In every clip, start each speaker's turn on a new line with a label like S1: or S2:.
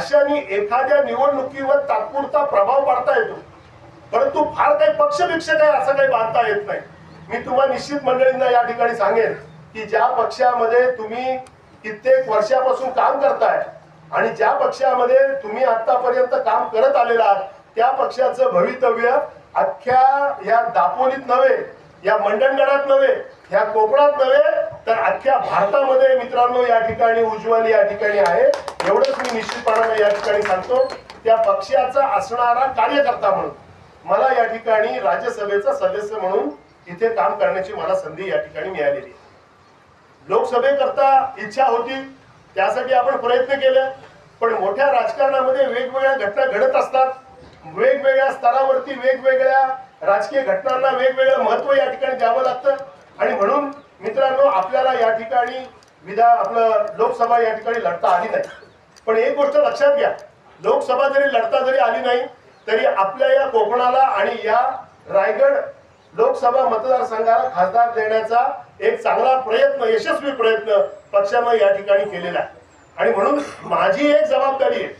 S1: अशाने एखाद्या निवडणुकीवर तात्पुरता प्रभाव पाडता येतो. परंतु फार काही पक्षपेक्षा काही असं काही बांधता येत नाही. मी तुम्हाला निश्चित मंडळींना या ठिकाणी सांगेन की ज्या पक्षामध्ये तुम्ही कित्येक वर्षापासून काम करताय आणि ज्या पक्षामध्ये तुम्ही आतापर्यंत काम करत आलेला आहात त्या पक्षाचं भवितव्य अख्ख्या या दापोलीत नव्हे या मंडणगडात नव्हे या कोकणात नव्हे तर अख्ख्या भारतामध्ये मित्रांनो या ठिकाणी उज्ज्वल या ठिकाणी आहे. एवढंच मी निश्चितपणाने या ठिकाणी सांगतो त्या पक्षाचा असणारा कार्यकर्ता म्हणून मला या ठिकाणी राज्यसभेचा सदस्य म्हणून इथे काम करण्याची मला संधी या ठिकाणी मिळालेली आहे. लोकसभेकरता इच्छा होती त्यासाठी आपण प्रयत्न केले पण मोठ्या राजकारणामध्ये वेगवेगळ्या घटना घडत असतात. वेगवेगळ्या स्तरावरती वेगवेगळ्या राजकीय घटनांना वेगवेगळं महत्त्व या ठिकाणी द्यावं लागतं. आणि म्हणून मित्रांनो आपल्याला या ठिकाणी विधा आपलं लोकसभा या ठिकाणी लढता आली नाही. पण एक गोष्ट लक्षात घ्या. लोकसभा जरी लढता जरी आली नाही तरी आपल्या या कोकणाला आणि या रायगड लोकसभा मतदारसंघाला खासदार देण्याचा एक चांगला प्रयत्न यशस्वी प्रयत्न पक्षानं या ठिकाणी केलेला आहे. आणि म्हणून माझी एक जबाबदारी आहे.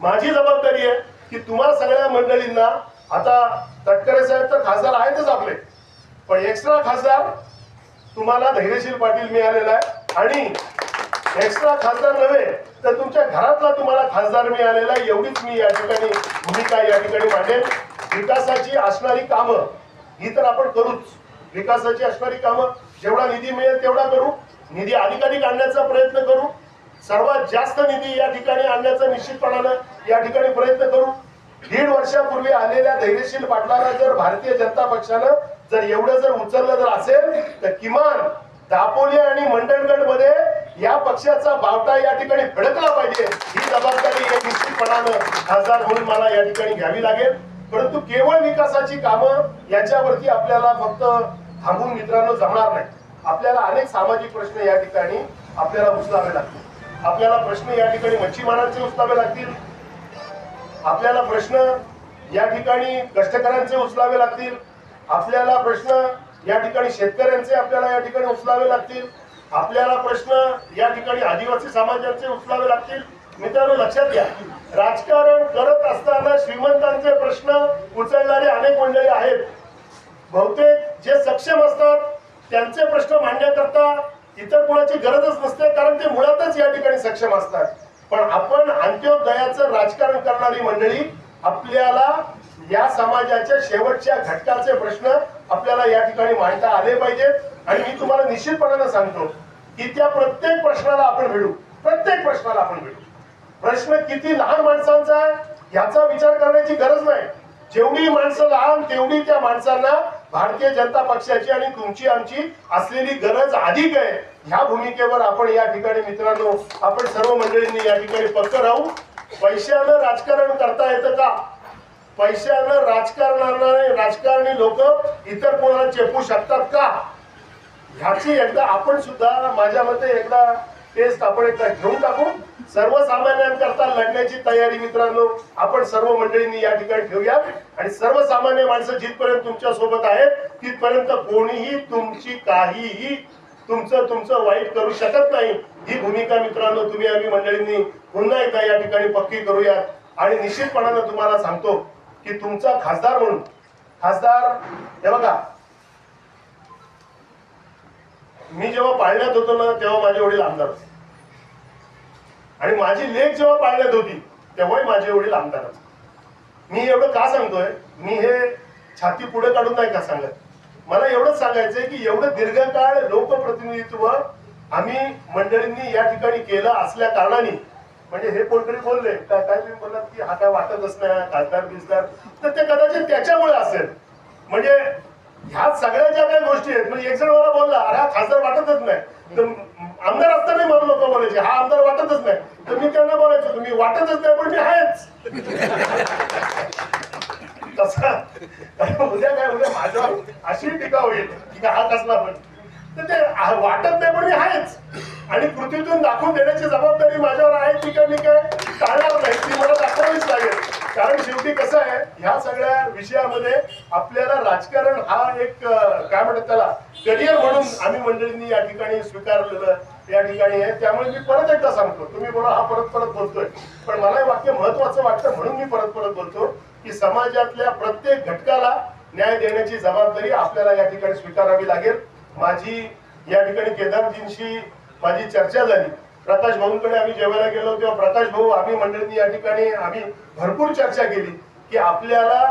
S1: माझी जबाबदारी आहे की तुम्हा सगळ्या मंडळींना आता तटकरे साहेब तर खासदार आहेतच आपले पण एक्स्ट्रा खासदार तुम्हाला धैर्यशील पाटील मिळालेला आहे. आणि एक्स्ट्रा खासदार नव्हे तर तुमच्या घरातला तुम्हाला खासदार मिळालेला एवढीच मी या ठिकाणी भूमिका या ठिकाणी मांडेल विकासाची असणारी कामं ही तर आपण करूच. विकासाची असणारी कामं जेवढा निधी मिळेल तेवढा करू. निधी अधिकाधिक आणण्याचा प्रयत्न करू. सर्वात जास्त निधी या ठिकाणी आणण्याचा निश्चितपणानं या ठिकाणी प्रयत्न करू. दीड वर्षापूर्वी आलेल्या धैर्यशील पाटलाला जर भारतीय जनता पक्षानं जर एवढं जर उचललं जर असेल तर किमान दापोली आणि मंडणगडमध्ये या पक्षाचा बावटा या ठिकाणी भडकला पाहिजे. ही जबाबदारी निश्चितपणानं खासदार म्हणून मला या ठिकाणी घ्यावी लागेल. परंतु केवळ विकासाची कामं याच्यावरती आपल्याला फक्त थांबून मित्रांनो जमणार नाही. आपल्याला अनेक सामाजिक प्रश्न या ठिकाणी आपल्याला उचलावे लागतील. आपल्याला प्रश्न या ठिकाणी मच्छीमारांचे उचलावे लागतील. आपल्याला प्रश्न या ठिकाणी कष्टकऱ्यांचे उचलावे लागतील. आपल्याला प्रश्न या ठिकाणी शेतकऱ्यांचे आपल्याला या ठिकाणी उचलावे लागतील. आपल्याला प्रश्न या ठिकाणी आदिवासी समाजाचे उचलावे लागतील. मित्रांनो लक्षात घ्या. राजकारण करत असताना श्रीमंतांचे प्रश्न उचलणारे अनेक मंडळी आहेत. बहुतेक जे सक्षम असतात त्यांचे प्रश्न मांडण्याकरता इतर कोणाची गरजच नसते कारण ते मुळातच या ठिकाणी सक्षम असतात. पण आपण अंत्योदयाचं राजकारण करणारी मंडळी आपल्याला या समाजाच्या शेवटच्या घटकाचे प्रश्न आपल्याला या ठिकाणी मांडता आले पाहिजेत. आणि मी तुम्हाला निश्चितपणानं सांगतो की त्या प्रत्येक प्रश्नाला आपण भिडू प्रत्येक प्रश्नाला आपण भिडू प्रश्न किती लहान माणसांचा आहे याचा विचार करण्याची गरज नाही. जेवढी माणसं लहान तेवढी त्या माणसांना भारतीय जनता पक्षाची आणि तुमची आमची असलेली गरज अधिक आहे. ह्या भूमिकेवर आपण या ठिकाणी मित्रांनो आपण सर्व मंडळींनी या ठिकाणी पक्क राहू. पैशानं राजकारण करता येतं का? पैशानं राजकारणाने राजकारणी लोक इतर कोणाला चेपू शकतात का? ह्याची एकदा आपण सुद्धा माझ्या मते एकदा टेस्ट आपण एकदा घेऊन टाकू सर्वसामान्यांकरता लढण्याची तयारी मित्रांनो आपण सर्व मंडळींनी या ठिकाणी ठेवूया आणि सर्वसामान्य माणसं जिथपर्यंत तुमच्यासोबत आहेत तिथपर्यंत कोणीही तुमची काहीही तुमचं तुमचं वाईट करू शकत नाही. ही भूमिका मित्रांनो तुम्ही आम्ही मंडळींनी पुन्हा एकदा या ठिकाणी पक्की करूयात. आणि निश्चितपणानं तुम्हाला सांगतो की तुमचा खासदार म्हणून खासदार हे बघा मी जेव्हा पाळण्यात होतो ना तेव्हा माझे वडील आमदार होते. आणि माझी लेख जेव्हा पाळण्यात होती तेव्हाही माझे वडील आमदार होते. मी एवढं का सांगतोय? मी हे छाती पुढे काढून नाही का सांगत? मला एवढंच सांगायचंय की एवढं दीर्घकाळ लोकप्रतिनिधित्व आम्ही मंडळींनी या ठिकाणी केलं असल्या कारणाने. म्हणजे हे कोणतरी बोलले काय काय तुम्ही बोललात की हा काय वाटतच नाही खासदार बिसदार. तर ते कदाचित त्याच्यामुळे असेल. म्हणजे ह्या सगळ्या ज्या काही गोष्टी आहेत म्हणजे एक जण मला बोलला अरे हा खासदार वाटतच नाही. तर आमदार असताना मला लोक बोलायचे. हा आमदार वाटतच नाही. तर मी त्यांना बोलायचो तुम्ही वाटतच नाही पण मी आहेच. तसा. उद्या काय उद्या माझ्यावर अशी टीका होईल की हा कसला पण. तर ते वाटत नाही पण मी आहेच. आणि कृतीतून दाखवून देण्याची जबाबदारी माझ्यावर आहे की काय मी काय टाळणार नाही ती मला दाखवावीच लागेल. कारण शेवटी कसं आहे ह्या सगळ्या विषयामध्ये आपल्याला राजकारण हा एक काय म्हणतात त्याला करिअर म्हणून आम्ही मंडळींनी या ठिकाणी स्वीकारलेलं या ठिकाणी आहे. त्यामुळे मी परत एकदा सांगतो तुम्ही बोला हा परत परत बोलतोय. पण मला हे वाक्य महत्वाचं वाटतं म्हणून मी परत परत बोलतो की समाजातल्या प्रत्येक घटकाला न्याय देण्याची जबाबदारी आपल्याला या ठिकाणी स्वीकारावी लागेल. माझी या ठिकाणी केदारजींशी माझी चर्चा झाली. प्रकाश भाऊंकडे आम्ही जेवायला गेलो तेव्हा प्रकाश भाऊ आम्ही मंडळींनी या ठिकाणी आम्ही भरपूर चर्चा केली की आपल्याला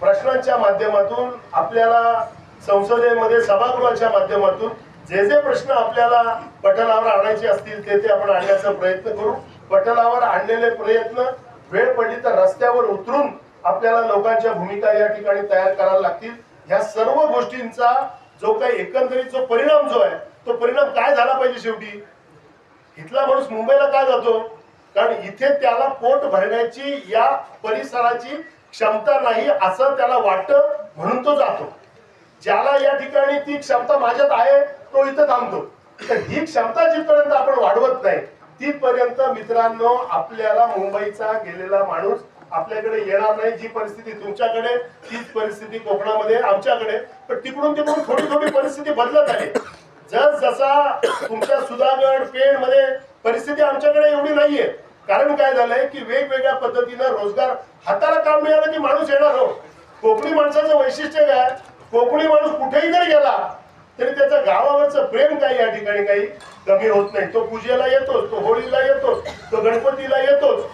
S1: प्रश्नांच्या माध्यमातून आपल्याला संसदेमध्ये सभागृहाच्या माध्यमातून जे जे प्रश्न आपल्याला पटलावर आणायचे असतील ते ते आपण आणण्याचा प्रयत्न करू. पटलावर आणलेले प्रयत्न वेळ पडली तर रस्त्यावर उतरून आपल्याला लोकांच्या भूमिका या ठिकाणी तयार करायला लागतील. ह्या सर्व गोष्टींचा जो काही एकंदरीत जो परिणाम जो आहे तो परिणाम काय झाला पाहिजे शेवटी? इथला माणूस मुंबईला काय जातो? कारण इथे त्याला पोट भरण्याची या परिसराची क्षमता नाही असं त्याला वाटतं म्हणून तो जातो. ज्याला या ठिकाणी ती क्षमता माझ्यात आहे तो इथं थांबतो. तर ही क्षमता जिथपर्यंत आपण वाढवत नाही तिथपर्यंत मित्रांनो आपल्याला मुंबईचा गेलेला माणूस आपल्याकडे येणार नाही जी परिस्थिती तुमच्याकडे तीच परिस्थिती कोकणामध्ये आमच्याकडे. पण तिकडून तिकडून थोडी थोडी परिस्थिती बदलत आहे. जस जसा तुमच्या सुधागड पेणमध्ये परिस्थिती आमच्याकडे एवढी नाहीये. कारण काय झालंय की वेगवेगळ्या पद्धतीनं रोजगार हाताला काम मिळालं की माणूस येणार हो. कोकणी माणसाचं वैशिष्ट्य काय कोकणी माणूस कुठेही जरी गेला तरी त्याचं गावावरचं प्रेम काही या ठिकाणी काही कमी होत नाही. तो पूजेला येतोच तो होळीला येतोच तो गणपतीला येतोच.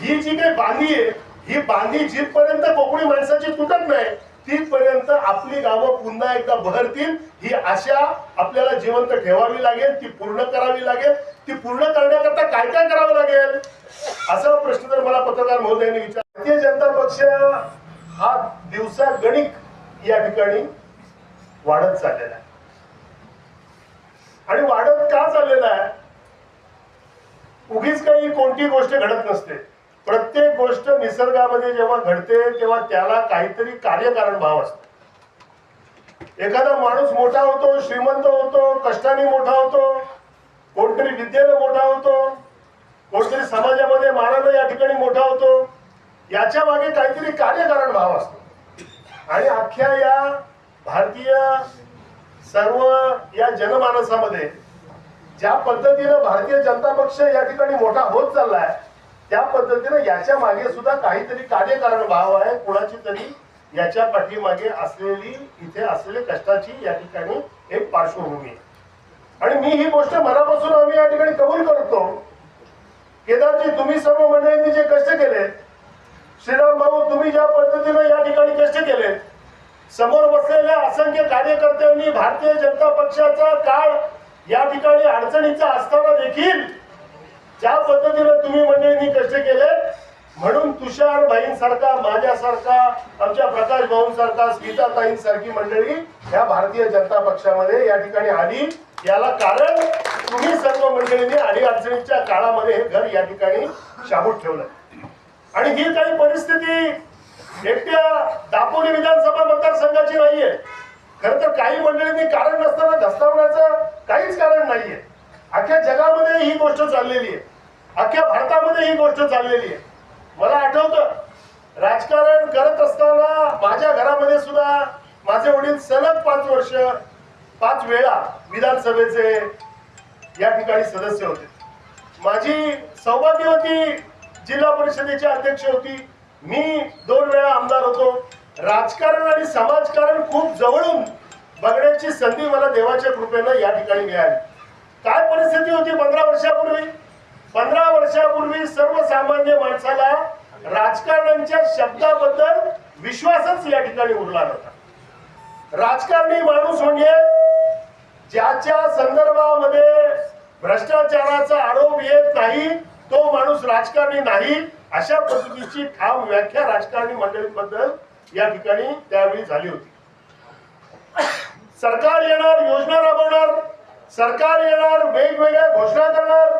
S1: ही जी काही बांधी आहे ही बांधी जिथपर्यंत कोकणी माणसाची तुटत नाही तिथपर्यंत आपली गावं पुन्हा एकदा बहरतील. ही आशा आपल्याला जिवंत ठेवावी लागेल ती पूर्ण करावी लागेल. ती पूर्ण करण्याकरता काय काय करावं लागेल? असा प्रश्न जर मला पत्रकार महोदयांनी विचार भारतीय जनता पक्ष हा दिवसा गणिक या ठिकाणी वाढत चाललेला आहे. आणि वाढत का चाललेला आहे? उगीच काही कोणती गोष्ट घडत नसते. प्रत्येक गोष्ट निसर्गामध्ये जेव्हा घडते तेव्हा त्याला काहीतरी कार्यकारण भाव असतो. एखादा माणूस मोठा होतो श्रीमंत होतो कष्टाने मोठा होतो कोणतरी विद्येनं मोठा होतो कोणतरी समाजामध्ये मानानं या ठिकाणी मोठा होतो याच्या मागे काहीतरी कार्यकारण भाव असतो. आणि अख्ख्या या भारतीय सर्व या जनमानसामध्ये ज्या पद्धतीनं भारतीय जनता पक्ष या ठिकाणी मोठा होत चाललाय त्या पद्धतीनं याच्या मागे सुद्धा काहीतरी कार्यकारण भाव आहे. कुणाची तरी याच्या पाठीमागे असलेली इथे असलेल्या कष्टाची या ठिकाणी एक पार्श्वभूमी आणि मी ही गोष्ट मनापासून आम्ही या ठिकाणी कबूल करतो. केदारजी तुम्ही सर्व मंडळींनी जे कष्ट केले श्रीराम भाऊ तुम्ही ज्या पद्धतीनं या ठिकाणी कष्ट केले समोर बसलेल्या असंख्य कार्यकर्त्यांनी भारतीय जनता पक्षाचा काळ या ठिकाणी अडचणीचा असताना देखील ज्या पद्धतीनं तुम्ही मंडळींनी कष्ट केले म्हणून तुषार भाईंसारखा माझ्यासारखा आमच्या प्रकाश भाऊंसारखा स्मिताताईंसारखी मंडळी या भारतीय जनता पक्षामध्ये या ठिकाणी आली. याला कारण तुम्ही सर्व मंडळींनी आणि अडचणीच्या काळामध्ये हे घर या ठिकाणी शाबूत ठेवलं. आणि ही काही परिस्थिती एकट्या दापोली विधानसभा मतदारसंघाची नाहीये. खर तर काही मंडळींनी कारण नसताना धस्तावण्याचं काहीच कारण नाहीये. अख्ख्या जगामध्ये ही गोष्ट चाललेली आहे. अख्ख्या भारतामध्ये ही गोष्ट चाललेली आहे. मला आठवतं राजकारण करत असताना माझ्या घरामध्ये सुद्धा माझे वडील सलग पाच वर्ष पाच वेळा विधानसभेचे या ठिकाणी सदस्य होते. माझी सौभाग्यवती जिल्हा परिषदेची अध्यक्ष होती. मी दोन वेळा आमदार होतो. राजकारण आणि समाजकारण खूप जवळून बघण्याची संधी मला देवाच्या कृपेनं या ठिकाणी मिळाली. काय परिस्थिती होती पंधरा वर्षापूर्वी? पंधरा वर्षापूर्वी सर्वसामान्य माणसाला राजकारण्यांच्या शब्दाबद्दल विश्वासच या ठिकाणी उरला नव्हता. राजकारणी माणूस म्हणजे ज्याच्या संदर्भामध्ये भ्रष्टाचाराचा आरोप येत नाही तो माणूस राजकारणी नाही अशा पद्धतीची ठाम व्याख्या राजकारणी मंडळींबद्दल या ठिकाणी त्यावेळी झाली होती. सरकार येणार योजना राबवणार सरकार येणार वेगवेगळ्या घोषणा करणार.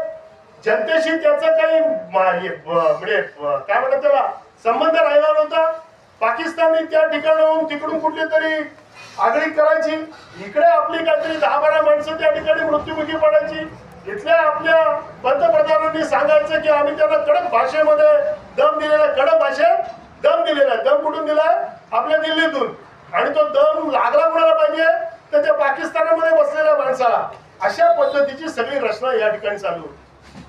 S1: जनतेशी त्याचा काही म्हणजे काय म्हणतात त्याला? संबंध राहिला नव्हता. पाकिस्तानने त्या ठिकाणाहून तिकडून कुठली तरी आगळी करायची. इकडे आपली काहीतरी दहा बारा माणसं त्या ठिकाणी मृत्युमुखी पडायची. इथल्या आपल्या पंतप्रधानांनी सांगायचं की आम्ही त्यांना कडक भाषेमध्ये दम दिलेला कडक भाषेत दम दिलेला दम कुठून दिलाय? आपल्या दिल्लीतून. आणि तो दम लागला कोणाला पाहिजे? तर त्या पाकिस्तानामध्ये बसलेल्या माणसाला अशा पद्धतीची सगळी रचना या ठिकाणी चालू होती.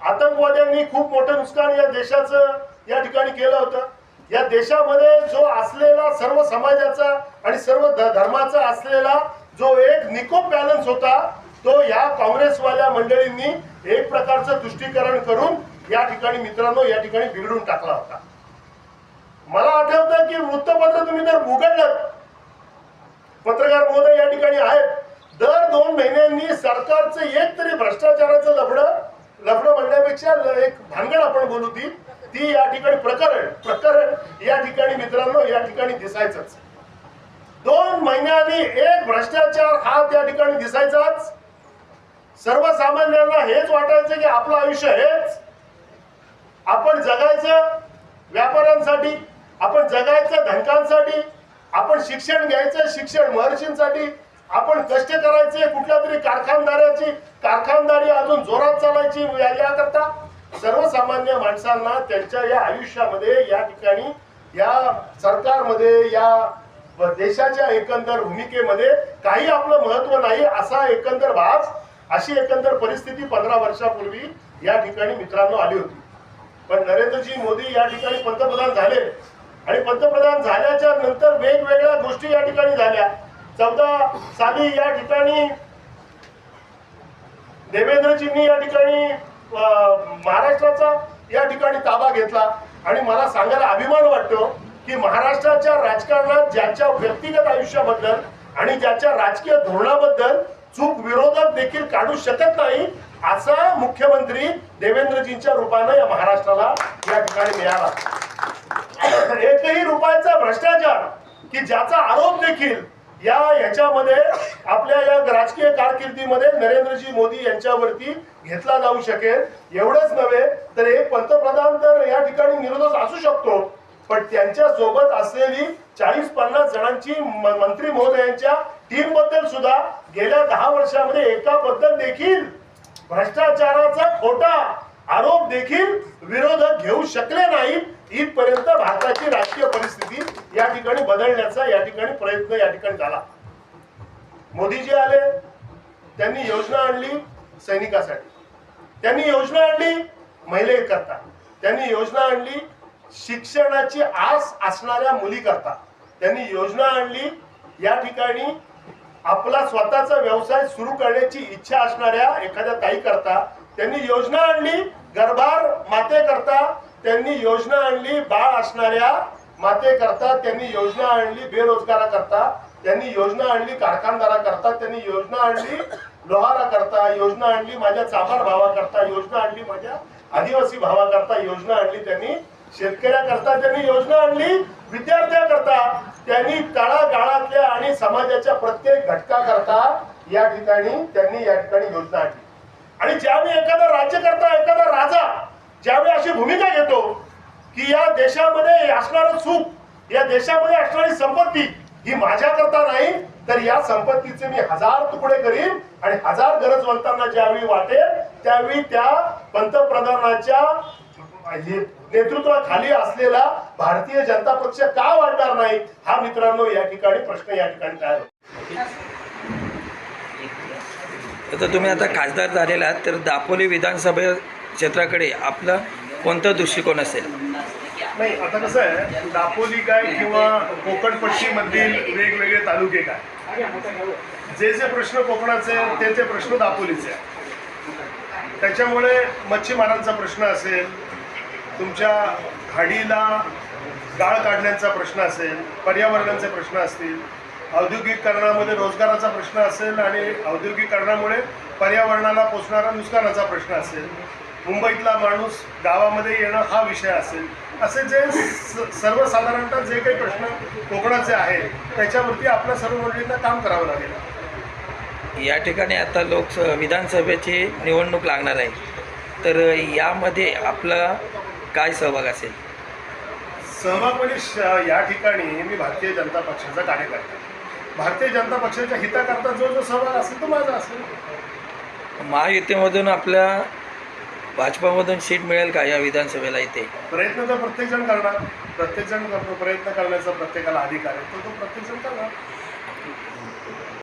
S1: आतंकवाद्यांनी खूप मोठं नुकसान या देशाचं या ठिकाणी केलं होतं. या देशामध्ये जो असलेला सर्व समाजाचा आणि सर्व धर्माचा असलेला जो एक निकोप बॅलन्स होता तो या काँग्रेसवाल्या मंडळींनी एक प्रकारचं तुष्टीकरण करून या ठिकाणी मित्रांनो या ठिकाणी बिघडून टाकला होता. मला आठवतं की वृत्तपत्र तुम्ही जर उघडलं पत्रकार महोदय या ठिकाणी आहेत. दर दोन महिन्यांनी सरकारचं एक तरी भ्रष्टाचाराचं लफडं लफडं म्हणण्यापेक्षा एक भानगड आपण बोलू ती ती या ठिकाणी प्रकरण प्रकरण या ठिकाणी मित्रांनो या ठिकाणी दिसायचंच. दोन महिन्यांनी एक भ्रष्टाचार हा त्या ठिकाणी दिसायचाच. सर्वसामान्यांना हेच वाटायचं की आपलं आयुष्य हेच. आपण जगायचं व्यापाऱ्यांसाठी आपण जगायचं धनकांसाठी आपण शिक्षण घ्यायचं शिक्षण महर्षींसाठी आपण कष्ट करायचे कुठल्या तरी कारखानदाराची कारखानदारी अजून जोरात चालायची या- याकरता सर्वसामान्य माणसांना त्यांच्या या आयुष्यामध्ये या ठिकाणी या सरकारमध्ये या देशाच्या एकंदर भूमिकेमध्ये काही आपलं महत्त्व नाही असा एकंदर भास अशी एकंदर परिस्थिती पंधरा वर्षापूर्वी या ठिकाणी मित्रांनो आली होती. पण नरेंद्रजी मोदी या ठिकाणी पंतप्रधान झाले. आणि पंतप्रधान झाल्याच्यानंतर वेगवेगळ्या गोष्टी या ठिकाणी झाल्या. चौदा साली या ठिकाणी देवेंद्रजींनी या ठिकाणी महाराष्ट्राचा या ठिकाणी ताबा घेतला. आणि मला सांगायला अभिमान वाटतो की महाराष्ट्राच्या राजकारणात ज्याच्या व्यक्तिगत आयुष्याबद्दल आणि ज्याच्या राजकीय धोरणाबद्दल चूक विरोधक देखील काढू शकत नाही असा मुख्यमंत्री देवेंद्रजींच्या रूपानं या महाराष्ट्राला या ठिकाणी मिळाला. एकही रुपयाचा भ्रष्टाचार की ज्याचा आरोप देखील या याच्यामध्ये आपल्या या राजकीय कारकिर्दीमध्ये नरेंद्रजी मोदी यांच्यावरती घेतला जाऊ शकेल एवढंच नव्हे तर एक पंतप्रधान तर या ठिकाणी निर्दोष असू शकतो पण त्यांच्यासोबत असलेली चाळीस पन्नास जणांची म- मंत्री महोदयांच्या टीमबद्दल सुद्धा गेल्या दहा वर्षामध्ये एकाबद्दल देखील भ्रष्टाचाराचा खोटा आरोप देखील विरोधक घेऊ शकले नाहीत. इथपर्यंत भारताची राजकीय परिस्थिती या ठिकाणी बदलण्याचा या ठिकाणी प्रयत्न या ठिकाणी झाला. मोदीजी आले त्यांनी योजना आणली सैनिकासाठी. त्यांनी योजना आणली महिलेकरता त्यांनी योजना आणली शिक्षणाची आस असणाऱ्या मुलीकरता त्यांनी योजना आणली या ठिकाणी आपला स्वतःचा व्यवसाय सुरू करण्याची इच्छा असणाऱ्या एखाद्या ताई करता त्यांनी योजना आणली गर्भार माते करता त्यांनी योजना आणली बाळ असणाऱ्या माते करता त्यांनी योजना आणली बेरोजगारा करता त्यांनी योजना आणली कारखानदारा करता त्यांनी योजना आणली लोहारा करता योजना आणली माझ्या चाबार भावा करता योजना आणली माझ्या आदिवासी भावा करता योजना आणली त्यांनी. शेतकऱ्याकरता त्यांनी योजना आणली विद्यार्थ्याकरता त्यांनी तळागाळातल्या आणि समाजाच्या प्रत्येक घटकाकरता या ठिकाणी त्यांनी या ठिकाणी योजना आणली. आणि ज्यावेळी एखादा राज्यकर्ता एखादा राजा ज्यावेळी अशी भूमिका घेतो की या देशामध्ये असणारं सुख या देशामध्ये असणारी संपत्ती ही माझ्याकरता नाही तर या संपत्तीचे मी हजार तुकडे करीन आणि हजार गरजवंतांना ज्यावेळी वाटेल त्यावेळी त्या पंतप्रधानाच्या नेतृत्वाखाली असलेला भारतीय जनता पक्ष का वाढणार नाही हा मित्रांनो या ठिकाणी प्रश्न या ठिकाणी तयार होतो.
S2: तुम्ही आता खासदार झालेला आहात तर दापोली विधानसभा क्षेत्राकडे आपला कोणता दृष्टिकोन असेल?
S1: नाही आता कसं आहे दापोली काय किंवा कोकणपट्टीमधील वेगवेगळे तालुके काय? जे जे प्रश्न कोकणाचे आहेत, ते ते प्रश्न दापोलीचे आहेत. त्याच्यामुळे मच्छीमारांचा प्रश्न असेल तुमच्या खाडीला गाळ काढण्याचा प्रश्न असेल पर्यावरणाचे प्रश्न असतील औद्योगिकरणामध्ये रोजगाराचा प्रश्न असेल आणि औद्योगिकरणामुळे पर्यावरणाला पोचणारा नुकसानाचा प्रश्न असेल मुंबईतला माणूस गावामध्ये येणं हा विषय असेल असे जे सर्वसाधारणतः जे काही प्रश्न कोकणाचे आहेत त्याच्यावरती आपल्या सर्व मंडळींना काम करावं लागेल.
S2: या ठिकाणी आता लोक विधानसभेची निवडणूक लागणार आहे. तर यामध्ये आपला काय सहभाग असेल?
S1: सहभाग म्हणजे या ठिकाणी मी भारतीय जनता पक्षाचा कार्यकर्ता. भारतीय जनता पक्षाच्या हिताकरता जो जो सहभाग असेल तो माझा असेल.
S2: महायुतीमधून आपल्या भाजपामधून सीट मिळेल का या विधानसभेला इथे?
S1: प्रयत्न तर प्रत्येकजण करणार. प्रत्येकजण करतो. प्रयत्न करण्याचा प्रत्येकाला अधिकार आहे. तो तो प्रत्येकजण करणार.